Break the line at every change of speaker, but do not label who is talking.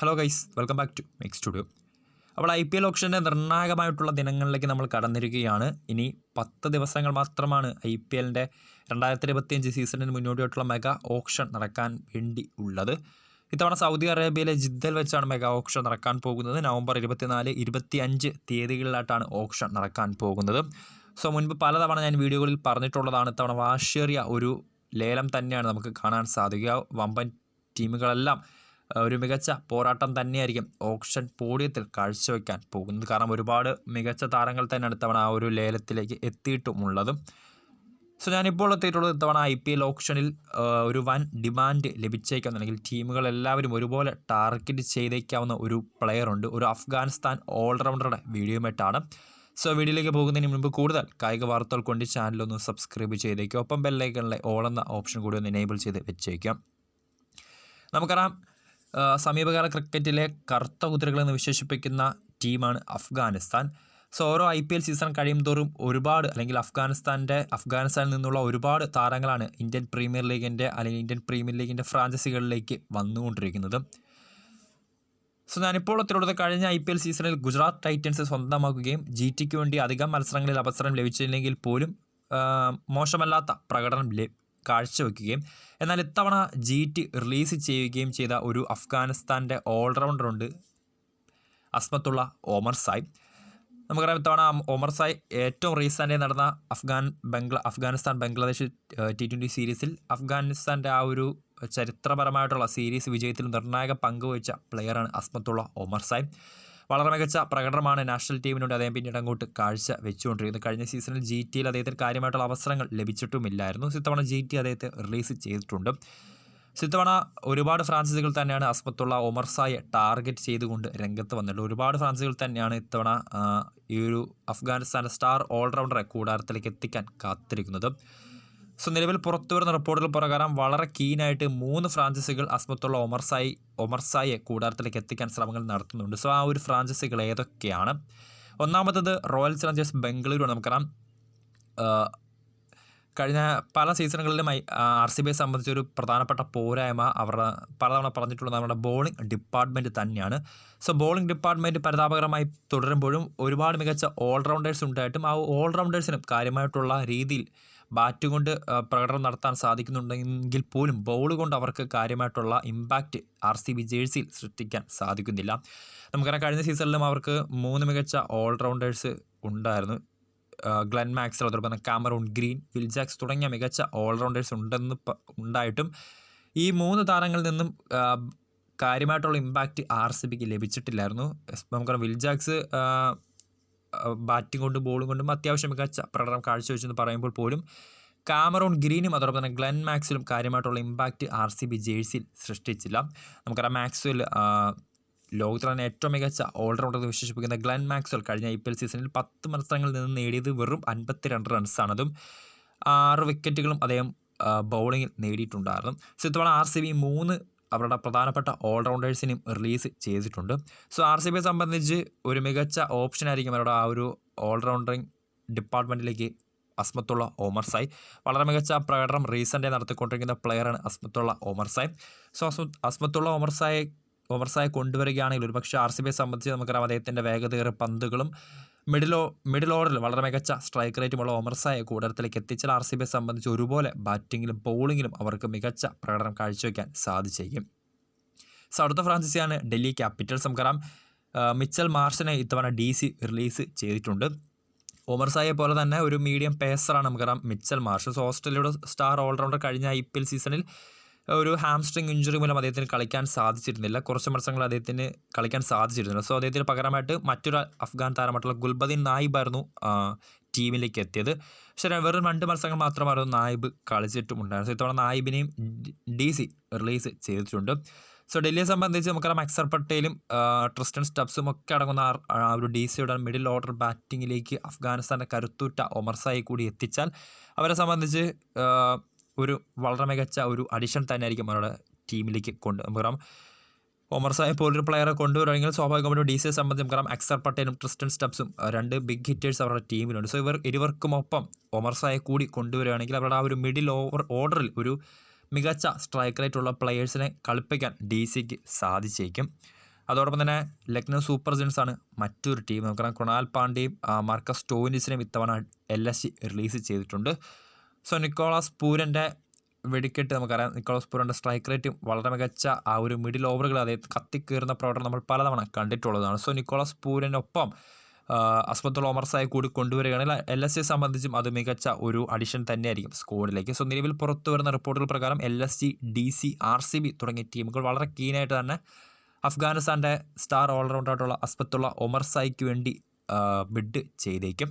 Hello guys welcome back to Mec studio അപ്പോൾ I P L ഓപ്ഷന്റെ നിർണായകമായിട്ടുള്ള ദിനങ്ങളിലേക്ക് നമ്മൾ കടന്നിരിക്കുകയാണ്. ഇനി പത്ത് ദിവസങ്ങൾ മാത്രമാണ് ഐ പി എല്ലിന്റെ രണ്ടായിരത്തി ഇരുപത്തിയഞ്ച് സീസണിന് മുന്നോടിയായിട്ടുള്ള മെഗാ ഓപ്ഷൻ നടക്കാൻ വേണ്ടി ഉള്ളത്. ഇത്തവണ സൗദി അറേബ്യയിലെ ജിദ്ദൽ വെച്ചാണ് മെഗാ ഓപ്ഷൻ നടക്കാൻ പോകുന്നത്. നവംബർ ഇരുപത്തിനാല് ഇരുപത്തി അഞ്ച് തീയതികളിലായിട്ടാണ് ഓപ്ഷൻ നടക്കാൻ പോകുന്നത്. സോ മുൻപ് പലതവണ ഞാൻ വീഡിയോകളിൽ പറഞ്ഞിട്ടുള്ളതാണ് ഇത്തവണ വാശേറിയ ഒരു ലേലം തന്നെയാണ് നമുക്ക് കാണാൻ സാധിക്കുക. വമ്പൻ ടീമുകളെല്ലാം ഒരു മികച്ച പോരാട്ടം തന്നെയായിരിക്കും ഓപ്ഷൻ പോഡിയത്തിൽ കാഴ്ചവെക്കാൻ പോകുന്നത്. കാരണം ഒരുപാട് മികച്ച താരങ്ങൾ തന്നെ അടുത്തവണ ആ ഒരു ലേലത്തിലേക്ക് എത്തിയിട്ടുമുള്ളതും. സോ ഞാനിപ്പോൾ എത്തിയിട്ടുള്ളത് ഇത്തവണ ഐ പി എൽ ഓപ്ഷനിൽ ഒരു വൻ ഡിമാൻഡ് ലഭിച്ചേക്കാം. അല്ലെങ്കിൽ ടീമുകൾ എല്ലാവരും ഒരുപോലെ ടാർഗറ്റ് ചെയ്തേക്കാവുന്ന ഒരു പ്ലെയറുണ്ട് ഒരു അഫ്ഗാനിസ്ഥാൻ ഓൾറൗണ്ടറുടെ വീഡിയോമായിട്ടാണ് സോ വീഡിയോയിലേക്ക് പോകുന്നതിന് മുൻപ് കൂടുതൽ കായിക വാർത്തകൾ കൊണ്ട് ചാനലൊന്ന് സബ്സ്ക്രൈബ് ചെയ്തേക്കും ഒപ്പം ബെല്ലൈക്കണിലെ ഓൾ എന്ന ഓപ്ഷൻ കൂടി ഒന്ന് എനേബിൾ ചെയ്ത് വെച്ചേക്കാം നമുക്കറിയാം സമീപകാല ക്രിക്കറ്റിലെ കറുത്ത കുതിരകളെന്ന് വിശേഷിപ്പിക്കുന്ന ടീമാണ് അഫ്ഗാനിസ്ഥാൻ. സോ ഓരോ ഐ പി എൽ സീസൺ കഴിയും തോറും ഒരുപാട് അല്ലെങ്കിൽ അഫ്ഗാനിസ്ഥാന്റെ അഫ്ഗാനിസ്ഥാനിൽ നിന്നുള്ള ഒരുപാട് താരങ്ങളാണ് ഇന്ത്യൻ പ്രീമിയർ ലീഗിന്റെ അല്ലെങ്കിൽ ഇന്ത്യൻ പ്രീമിയർ ലീഗിന്റെ ഫ്രാഞ്ചൈസികളിലേക്ക് വന്നുകൊണ്ടിരിക്കുന്നത്. സോ ഞാനിപ്പോൾ ഒത്തിരി കഴിഞ്ഞ ഐ പി എൽ സീസണിൽ ഗുജറാത്ത് ടൈറ്റൻസ് സ്വന്തമാക്കുകയും ജി ടിക്ക് വേണ്ടി അധികം മത്സരങ്ങളിൽ അവസരം ലഭിച്ചില്ലെങ്കിൽ പോലും മോശമല്ലാത്ത പ്രകടനം കാഴ്ചവെക്കുകയും എന്നാൽ ഇത്തവണ ജി ടി റിലീസ് ചെയ്യുകയും ചെയ്ത ഒരു അഫ്ഗാനിസ്ഥാന്റെ ഓൾറൗണ്ടറുണ്ട് അസ്മത്തുള്ള ഓമർ സായ്. നമുക്കറിയാം ഇത്തവണ ഓമർ സായ് ഏറ്റവും റീസെന്റ് നടന്ന അഫ്ഗാൻ ബംഗ്ലാ അഫ്ഗാനിസ്ഥാൻ ബംഗ്ലാദേശ് ടി ട്വന്റി സീരീസിൽ അഫ്ഗാനിസ്ഥാന്റെ ആ ഒരു ചരിത്രപരമായിട്ടുള്ള സീരീസ് വിജയത്തിൽ നിർണായക പങ്കുവഹിച്ച പ്ലെയറാണ് അസ്മത്തുള്ള ഓമർ സായ്. വളരെ മികച്ച പ്രകടനമാണ് നാഷണൽ ടീമിനോട് അദ്ദേഹം പിന്നീട് അങ്ങോട്ട് കാഴ്ച വെച്ചുകൊണ്ടിരിക്കുന്നത്. കഴിഞ്ഞ സീസണിൽ ജി ടിയിൽ അദ്ദേഹത്തിന് കാര്യമായിട്ടുള്ള അവസരങ്ങൾ ലഭിച്ചിട്ടുമില്ലായിരുന്നു. ഇത്തവണ ജി ടി അദ്ദേഹത്തെ റിലീസ് ചെയ്തിട്ടുണ്ട്. ഇത്തവണ ഒരുപാട് ഫ്രാഞ്ചൈസികൾ തന്നെയാണ് അസ്മത്തുള്ള ഒമർസായെ ടാർഗറ്റ് ചെയ്തുകൊണ്ട് രംഗത്ത് വന്നിട്ടുള്ളത്. ഒരുപാട് ഫ്രാൻസൈസികൾ തന്നെയാണ് ഇത്തവണ ഈ ഒരു അഫ്ഗാനിസ്ഥാന്റെ സ്റ്റാർ ഓൾറൗണ്ടറെ കൂടാരത്തിലേക്ക് എത്തിക്കാൻ കാത്തിരിക്കുന്നത്. സോ നിലവിൽ പുറത്തു വരുന്ന റിപ്പോർട്ടുകൾ പ്രകാരം വളരെ കീനായിട്ട് മൂന്ന് ഫ്രാഞ്ചൈസികൾ അസ്മത്തുള്ള ഒമർസായി ഒമർസായെ ഒമർ കൂടാരത്തിലേക്ക് എത്തിക്കാൻ ശ്രമങ്ങൾ നടത്തുന്നുണ്ട്. സോ ആ ഒരു ഫ്രാഞ്ചൈസികൾ ഏതൊക്കെയാണ്? ഒന്നാമത്തത് റോയൽ ചലഞ്ചേഴ്സ് ബംഗളൂരുവാണ് നമുക്കറിയാം കഴിഞ്ഞ പല സീസണുകളിലും ആർ സി ബിയെ സംബന്ധിച്ചൊരു പ്രധാനപ്പെട്ട പോരായ്മ അവരുടെ പലതവണ പറഞ്ഞിട്ടുള്ളത് നമ്മുടെ ബോളിംഗ് ഡിപ്പാർട്ട്മെന്റ് തന്നെയാണ്. സോ ബോളിംഗ് ഡിപ്പാർട്ട്മെന്റ് പരിതാപകരമായി തുടരുമ്പോഴും ഒരുപാട് മികച്ച ഓൾറൗണ്ടേഴ്സ് ഉണ്ടായിട്ടും ആ ഓൾറൗണ്ടേഴ്സിനും കാര്യമായിട്ടുള്ള രീതിയിൽ ബാറ്റ് കൊണ്ട് പ്രകടനം നടത്താൻ സാധിക്കുന്നുണ്ടെങ്കിൽ പോലും ബോൾ കൊണ്ട് അവർക്ക് കാര്യമായിട്ടുള്ള ഇമ്പാക്റ്റ് ആർ സി ബി ജേഴ്സിയിൽ സൃഷ്ടിക്കാൻ സാധിക്കുന്നില്ല. നമുക്കറിയാം കഴിഞ്ഞ സീസണിലും അവർക്ക് മൂന്ന് മികച്ച ഓൾറൗണ്ടേഴ്സ് ഉണ്ടായിരുന്നു. ഗ്ലൻ മാക്സൽ അതോടൊപ്പം കാമറൂൺ ഗ്രീൻ വിൽജാക്സ് തുടങ്ങിയ മികച്ച ഓൾറൗണ്ടേഴ്സ് ഉണ്ടെന്ന് ഉണ്ടായിട്ടും ഈ മൂന്ന് താരങ്ങളിൽ നിന്നും കാര്യമായിട്ടുള്ള ഇമ്പാക്റ്റ് ആർ സി ബിക്ക് ലഭിച്ചിട്ടില്ലായിരുന്നു. നമുക്കറിയാം വിൽജാക്സ് ബാറ്റിംഗ് കൊണ്ടും ബോളും കൊണ്ടും അത്യാവശ്യം മികച്ച പ്രകടനം കാഴ്ചവെച്ചെന്ന് പറയുമ്പോൾ പോലും കാമറോൺ ഗ്രീനും അതോടൊപ്പം തന്നെ ഗ്ലെൻ മാക്സിലും കാര്യമായിട്ടുള്ള ഇമ്പാക്റ്റ് ആർ സി ബി ജേഴ്സിയിൽ സൃഷ്ടിച്ചില്ല. നമുക്കറിയാം മാക്സ്വെൽ ലോകത്തിലെ തന്നെ ഏറ്റവും മികച്ച ഓൾറൗണ്ടർ എന്ന് വിശേഷിപ്പിക്കുന്ന ഗ്ലെൻ മാക്സ്വൽ കഴിഞ്ഞ ഐ പി എൽ സീസണിൽ പത്ത് മത്സരങ്ങളിൽ നിന്ന് നേടിയത് വെറും അൻപത്തിരണ്ട് റൺസാണ് അതും ആറ് വിക്കറ്റുകളും അദ്ദേഹം ബൗളിങ്ങിൽ നേടിയിട്ടുണ്ടായിരുന്നു. സിത്തവണ ആർ സി ബി മൂന്ന് അവരുടെ പ്രധാനപ്പെട്ട ഓൾറൗണ്ടേഴ്സിനും റിലീസ് ചെയ്തിട്ടുണ്ട്. സോ ആർ സി ബിയെ സംബന്ധിച്ച് ഒരു മികച്ച ഓപ്ഷനായിരിക്കും അവരുടെ ആ ഒരു ഓൾറൗണ്ടറിങ് ഡിപ്പാർട്ട്മെന്റിലേക്ക് അസ്മത്തുള്ള ഓമർ സായ്. വളരെ മികച്ച പ്രകടനം റീസെന്റായി നടത്തിക്കൊണ്ടിരിക്കുന്ന പ്ലെയറാണ് അസ്മത്തുള്ള ഓമർ സായ്. സോ അസ്മ അസ്മത്തുള്ള ഓമർ സായെ ഓമർ കൊണ്ടുവരികയാണെങ്കിൽ കൊണ്ടുവരികയാണെങ്കിൽ ഒരുപക്ഷെ ആർ സി ബിയെ സംബന്ധിച്ച് നമുക്കറിയാം അദ്ദേഹത്തിന്റെ വേഗതയേറിയ പന്തുകളും മിഡിൽ മിഡിൽ ഓർഡറിൽ വളരെ മികച്ച സ്ട്രൈക്ക് റേറ്റുമുള്ള ഒമർസായ കൂടരത്തിലേക്ക് എത്തിച്ചാൽ ആർ സി ബിയെ സംബന്ധിച്ച് ഒരുപോലെ ബാറ്റിങ്ങിലും ബൗളിങ്ങിലും അവർക്ക് മികച്ച പ്രകടനം കാഴ്ചവെക്കാൻ സാധിച്ചേക്കും. സൗത്ത് ഫ്രാൻസിസിയാണ് ഡൽഹി ക്യാപിറ്റൽസ് നമുക്കറിയാം. മിച്ചൽ മാർഷിനെ ഇത്തവണ ഡി സി റിലീസ് ചെയ്തിട്ടുണ്ട്. ഓമർസായെ പോലെ തന്നെ ഒരു മീഡിയം പേസറാണ് നമുക്കറിയാം മിച്ചൽ മാർഷ്. സോ ഓസ്ട്രേലിയയുടെ സ്റ്റാർ ഓൾറൗണ്ടർ കഴിഞ്ഞ ഐ പി എൽ സീസണിൽ ഒരു ഹാംസ്ട്രിങ് ഇഞ്ചുറി മൂലം അദ്ദേഹത്തിന് കളിക്കാൻ സാധിച്ചിരുന്നില്ല. കുറച്ച് മത്സരങ്ങൾ അദ്ദേഹത്തിന് കളിക്കാൻ സാധിച്ചിരുന്നില്ല. സോ അദ്ദേഹത്തിന് പകരമായിട്ട് മറ്റൊരു അഫ്ഗാൻ താരമായിട്ടുള്ള ഗുൽബദീൻ നായിബായിരുന്നു ടീമിലേക്ക് എത്തിയത്. പക്ഷേ വെറും രണ്ട് മത്സരങ്ങൾ മാത്രമായിരുന്നു നായിബ് കളിച്ചിട്ടുമുണ്ടായിരുന്നു ഇത്തവണ നായിബിനെയും ഡി സി റിലീസ് ചെയ്തിട്ടുണ്ട്. സോ ഡൽഹിയെ സംബന്ധിച്ച് നമുക്കറിയാം അക്സർ പട്ടേലും ട്രിസ്റ്റൻ സ്റ്റബ്സും ഒക്കെ അടങ്ങുന്ന ആ- ഒരു ഡി സിയുടെ മിഡിൽ ഓർഡർ ബാറ്റിങ്ങിലേക്ക് അഫ്ഗാനിസ്ഥാന്റെ കരുത്തൂറ്റ ഒമർസായി കൂടി എത്തിച്ചാൽ അവരെ സംബന്ധിച്ച് ഒരു വളരെ മികച്ച ഒരു അഡിഷൻ തന്നെയായിരിക്കും അവരുടെ ടീമിലേക്ക് കൊണ്ട് നമുക്കറിയാം ഒമർ സാഹിബ് പോലൊരു പ്ലെയറെ കൊണ്ടുവരുവാണെങ്കിൽ സ്വാഭാവികമായിട്ടും ഡി സിയെ സംബന്ധിച്ച് നമുക്കറിയാം അക്സർ പട്ടേലും ട്രിസ്റ്റൻ സ്റ്റബ്സും രണ്ട് ബിഗ് ഹിറ്റേഴ്സ് അവരുടെ ടീമിലുണ്ട് സോ ഇവർ ഇരുവർക്കുമൊപ്പം ഒമർ സായെ കൂടി കൊണ്ടുവരികയാണെങ്കിൽ അവരുടെ ആ ഒരു മിഡിൽ ഓവർ ഓർഡറിൽ ഒരു മികച്ച സ്ട്രൈക്ക് റേറ്റ് ഉള്ള പ്ലെയേഴ്സിനെ കളിപ്പിക്കാൻ ഡി സിക്ക് സാധിച്ചേക്കും. അതോടൊപ്പം തന്നെ ലക്നൗ സൂപ്പർ ജെൻസാണ് മറ്റൊരു ടീം നമുക്കറിയാം കുണാൽ പാണ്ഡ്യയും മാർക്കസ് സ്റ്റോയിനിസിനെയും ഇത്തവണ എൽ എസ് സി റിലീസ് ചെയ്തിട്ടുണ്ട്. സോ നിക്കോളാസ് പൂരന്റെ വെടിക്കെട്ട് നമുക്കറിയാം. നിക്കോളാസ് പൂരന്റെ സ്ട്രൈക്ക് റേറ്റും വളരെ മികച്ച ആ ഒരു മിഡിൽ ഓവറുകൾ അതായത് കത്തിക്കീറുന്ന പ്രവർത്തനം നമ്മൾ പലതവണ കണ്ടിട്ടുള്ളതാണ്. സോ നിക്കോളാസ് പൂരനൊപ്പം അസ്മത്തുൽ ഒമർസായി കൂടി കൊണ്ടുവരികയാണെങ്കിൽ എൽ എസ് സിയെ സംബന്ധിച്ചും അത് മികച്ച ഒരു അഡിഷൻ തന്നെയായിരിക്കും സ്കോഡിലേക്ക് സോ നിലവിൽ പുറത്തു വരുന്ന റിപ്പോർട്ടുകൾ പ്രകാരം L S C D C R C B തുടങ്ങിയ ടീമുകൾ വളരെ കീനായിട്ട് തന്നെ അഫ്ഗാനിസ്ഥാന്റെ സ്റ്റാർ ഓൾറൗണ്ടറായിട്ടുള്ള അസ്മത്തുള്ള ഒമർസായിക്ക് വേണ്ടി ബിഡ് ചെയ്തേക്കും.